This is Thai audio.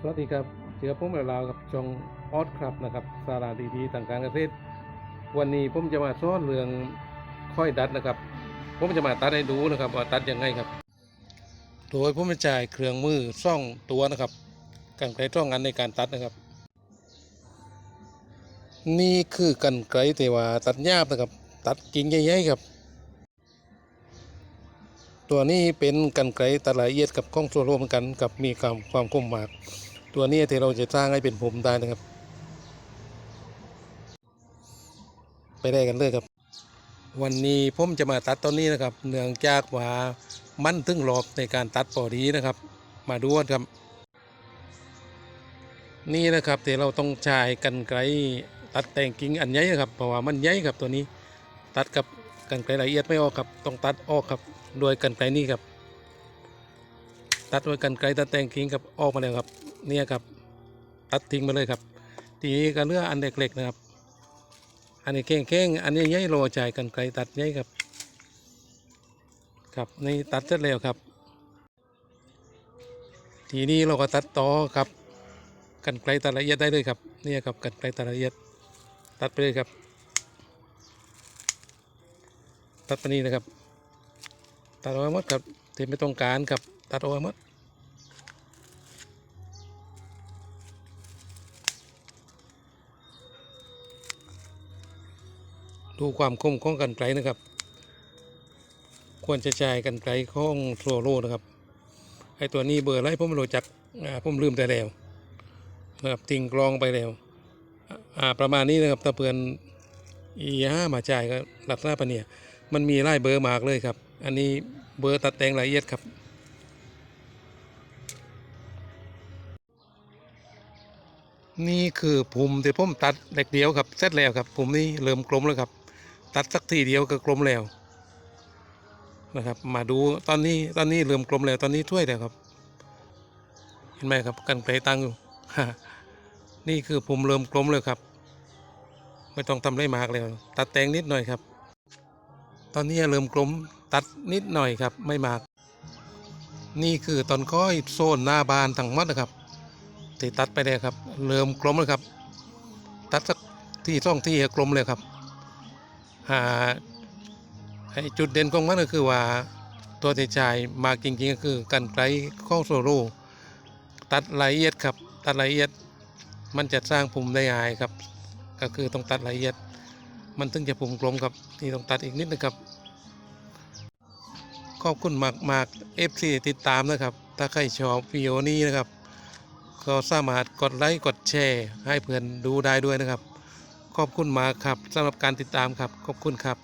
สวัสดีครับเจอผมแล้วกับจองออสครับนะครับสาราดีๆทางการเกษตร วันนี้ผมจะมาสอนเรื่องค่อยดัดนะครับ ผมจะมาตัดให้ดูนะครับว่าตัดยังไงครับ โดยผมจะจ่ายเครื่องมือซ่องตัวนะครับกันไกรซ่องอันในการตัดนะครับ นี่คือกันไกรแต่ว่าตัดหยาบนะครับ ตัดกิ่งใหญ่ๆครับ ตัวนี้เป็นกันไกรตัดละเอียดกับกล้องโซโลเหมือนกันกับมีความความคมมาก ตัวนี้ที่เราจะสร้างให้เป็นผมได้นะครับ ไปได้กันเลยครับ วันนี้ผมจะมาตัดต้นนี้นะครับ เนื่องจากว่ามันถึงรอบในการตัดพอดีนะครับ มาดูกันครับ นี่นะครับที่เราต้องใช้กันไกรตัดแต่งกิ่งอันใหญ่ครับเพราะว่ามันใหญ่ครับตัวนี้ ตัดกับ กันไกรละเอียดไม่ออกครับต้องตัดออกครับโดยกันไกรนี่ครับ ตัดโดยกันไกรตัดแต่งกิ่งกับออกมาแล้วครับเนี่ยครับตัดทิ้งมาเลยครับ ทีนี้ก็เลือกอันเล็กๆนะครับ อันนี้เก่งๆอันนี้ใหญ่โลจ่ายกันไกลตัดใหญ่ครับครับนี่ตัดเสร็จแล้วครับ ทีนี้เราก็ตัดต่อครับ กันไกลตัดละเอียดได้เลยครับเนี่ยครับกันไกลตัดละเอียดตัดไปเลยครับ ตัดไปนี้นะครับ ตัดออกมาหมดครับที่ไม่ต้องการครับตัดออกมาหมดดูความคมของกันไกลนะครับ ควรจะใช้กันไกลของโซโลนะครับไอตัวนี้เบอร์อไรผมไม่รู้จักอ่าผมลืมแต่แล้วนะครับทิ้งกรองไปแล้วประมาณนี้นะครับถ้าเพื่อนอีห้ามาจ่ายก็ลักษณะปะเนี่ย มันมีไล่เบอร์มากเลยครับ อันนี้เบอร์ตัดแต่งละเอียดครับ นี่คือผมที่ผมตัดเด็กเดียวครับเสร็จแล้วครับผมนี่เริ่มกลมแล้วครับ ตัดสักทีเดียวก็กลมแล้วนะครับมาดูตอนนี้ตอนนี้เริ่มกลมแล้วตอนนี้ช่วยแล้วครับ เห็นไหมครับกันไกลตั้งอยู่นี่คือผมเริ่มกลมแล้วครับ ไม่ต้องทำอะไรมากแล้วตัดแต่งนิดหน่อยครับ ตอนนี้เริ่มกลมตัดนิดหน่อยครับไม่มาก นี่คือตอนก้อยโซนหน้าบานทั้งหมดนะครับที่ตัดไปแล้วครับ เริ่มกลมแล้วครับ ตัดสักที่สองที่กลมเลยครับหาไอ้จุดเด่นของมันก็คือว่าตัวที่ชายมากจริงๆก็คือกันไกลข้องโซโลตัดละเอียดครับ ตัดละเอียดมันจะสร้างปุ่มได้ง่ายครับ ก็คือต้องตัดละเอียด มันถึงจะปุ่มกลมครับนี่ต้องตัดอีกนิดนะครับ ขอบคุณมากมากเอฟซีติดตามนะครับ ถ้าใครชอบวิดีโอนี้นะครับ ก็สามารถกดไลค์กดแชร์ให้เพื่อนดูได้ด้วยนะครับ ขอบคุณมากครับสำหรับการติดตามครับ ขอบคุณครับ